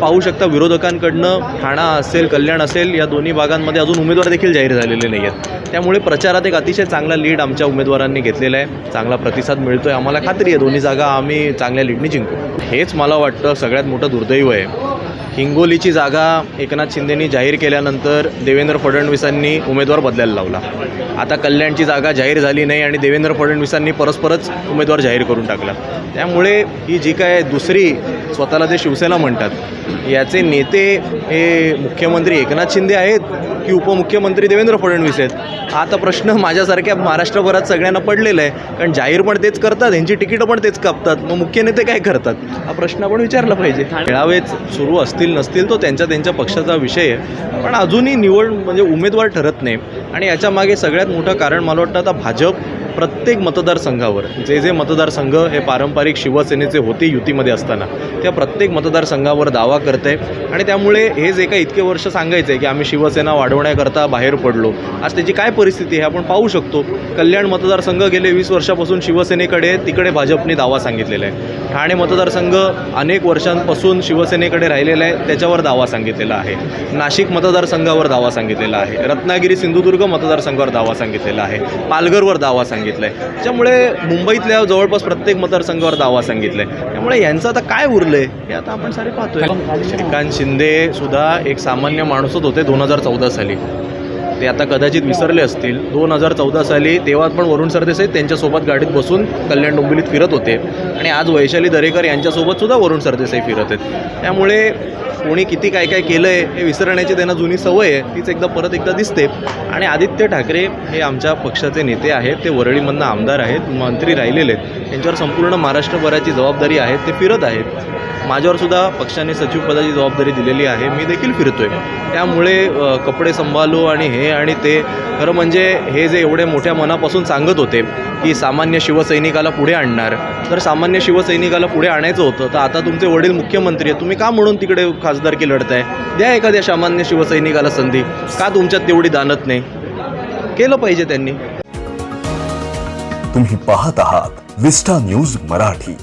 पाहू शकता विरोधकांकडनं ठाणा असेल कल्याण असेल या दोन्ही भागांमध्ये अजून उमेदवार देखील जाहीर झालेले नाही आहेत त्यामुळे प्रचारात एक अतिशय चांगला लीड आमच्या उमेदवारांनी घेतलेला आहे. चांगला प्रतिसाद मिळतो आहे आम्हाला खात्री आहे दोन्ही जागा आम्ही चांगल्या लीडने जिंकू. हेच मला वाटतं सगळ्यात मोठं दुर्दैव आहे. हिंगोलीची जागा एकनाथ शिंदेनी जाहीर केल्यानंतर देवेंद्र फडणवीसांनी उमेदवार बदलायला लावला. आता कल्याणची जागा जाहीर झाली नाही आणि देवेंद्र फडणवीसांनी परस्परच उमेदवार जाहीर करून टाकला. त्यामुळे ही जी काय दुसरी स्वतःला ते शिवसेना म्हणतात याचे नेते हे मुख्यमंत्री एकनाथ शिंदे आहेत की उपमुख्यमंत्री देवेंद्र फडणवीस आहेत? हा आता प्रश्न माझ्यासारख्या महाराष्ट्रभरात सगळ्यांना पडलेला आहे. कारण जाहीर पण तेच करतात यांची तिकीटं पण तेच कापतात. मग मुख्य नेते काय करतात? हा प्रश्न आपण विचारला पाहिजे. मेळावेच सुरू असतील नसतील तो त्यांच्या त्यांच्या पक्षाचा विषय आहे. पण अजूनही निवड म्हणजे उमेदवार ठरत नाही. आणि याच्या मागे सगळ्यात मोठं कारण मला वाटतं आता भाजप प्रत्येक मतदारसंघावर जे जे मतदारसंघ हे पारंपरिक शिवसेनेचे होते युतीमध्ये असताना त्या प्रत्येक मतदारसंघावर दावा करते. आणि त्यामुळे हे जे काही इतके वर्ष सांगायचं आहे की आम्ही शिवसेना वाढवण्याकरता बाहेर पडलो आज त्याची काय परिस्थिती आहे? आपण पाहू शकतो. कल्याण मतदारसंघ गेले वीस वर्षापासून शिवसेनेकडे तिकडे भाजपने दावा सांगितलेला आहे. ठाणे मतदारसंघ अनेक वर्षांपासून शिवसेनेकडे राहिलेला आहे त्याच्यावर दावा सांगितलेला आहे. नाशिक मतदारसंघावर दावा सांगितलेला आहे. रत्नागिरी सिंधुदुर्ग मतदारसंघावर दावा सांगितलेला आहे. पालघरवर दावा सांगितला आहे त्यामुळे मुंबईतल्या जवळपास प्रत्येक मतदारसंघावर दावा सांगितला आहे त्यामुळे यांचं आता काय उरलं आहे हे आता आपण सारे पाहतोय. श्रीकांत शिंदे सुद्धा एक सामान्य माणूसच होते दोन हजार चौदा साली. ते आता कदाचित विसरले असतील. दोन हजार चौदा साली तेव्हा पण वरुण सरदेसाई त्यांच्यासोबत गाडीत बसून कल्याण डोंबिवलीत फिरत होते. आणि आज वैशाली दरेकर यांच्यासोबतसुद्धा वरुण सरदेसाई फिरत आहेत. त्यामुळे कोणी किती काय काय केलं आहे हे विसरण्याची त्यांना जुनी सवय आहे तीच एकदा परत एकदा दिसते. आणि आदित्य ठाकरे हे आमच्या पक्षाचे नेते आहेत ते वरळीमधनं आमदार आहेत मंत्री राहिलेले आहेत. त्यांच्यावर संपूर्ण महाराष्ट्रभराची जबाबदारी आहे ते फिरत आहेत. माझ्यावर सुद्धा पक्षाने सचिवपदाची जबाबदारी दिलेली आहे. मी देखील फिरतोय. त्यामुळे कपडे संभालू आणि हे आणि ते. खरं म्हणजे हे जे एवढे मोठ्या मनापासून सांगत होते की सामान्य शिवसैनिकाला पुढे आणणार. तर सामान्य शिवसैनिकाला पुढे आणायचं होतं. तर आता तुमचे वडील मुख्यमंत्री आहेत. तुम्ही का म्हणून तिकडे खासदारकी लढताय? द्या एखाद्या सामान्य शिवसैनिकाला संधी. का तुमच्यात तेवढी दानत नाही? केलं पाहिजे त्यांनी. तुम्ही पाहत आहात विस्टा न्यूज मराठी.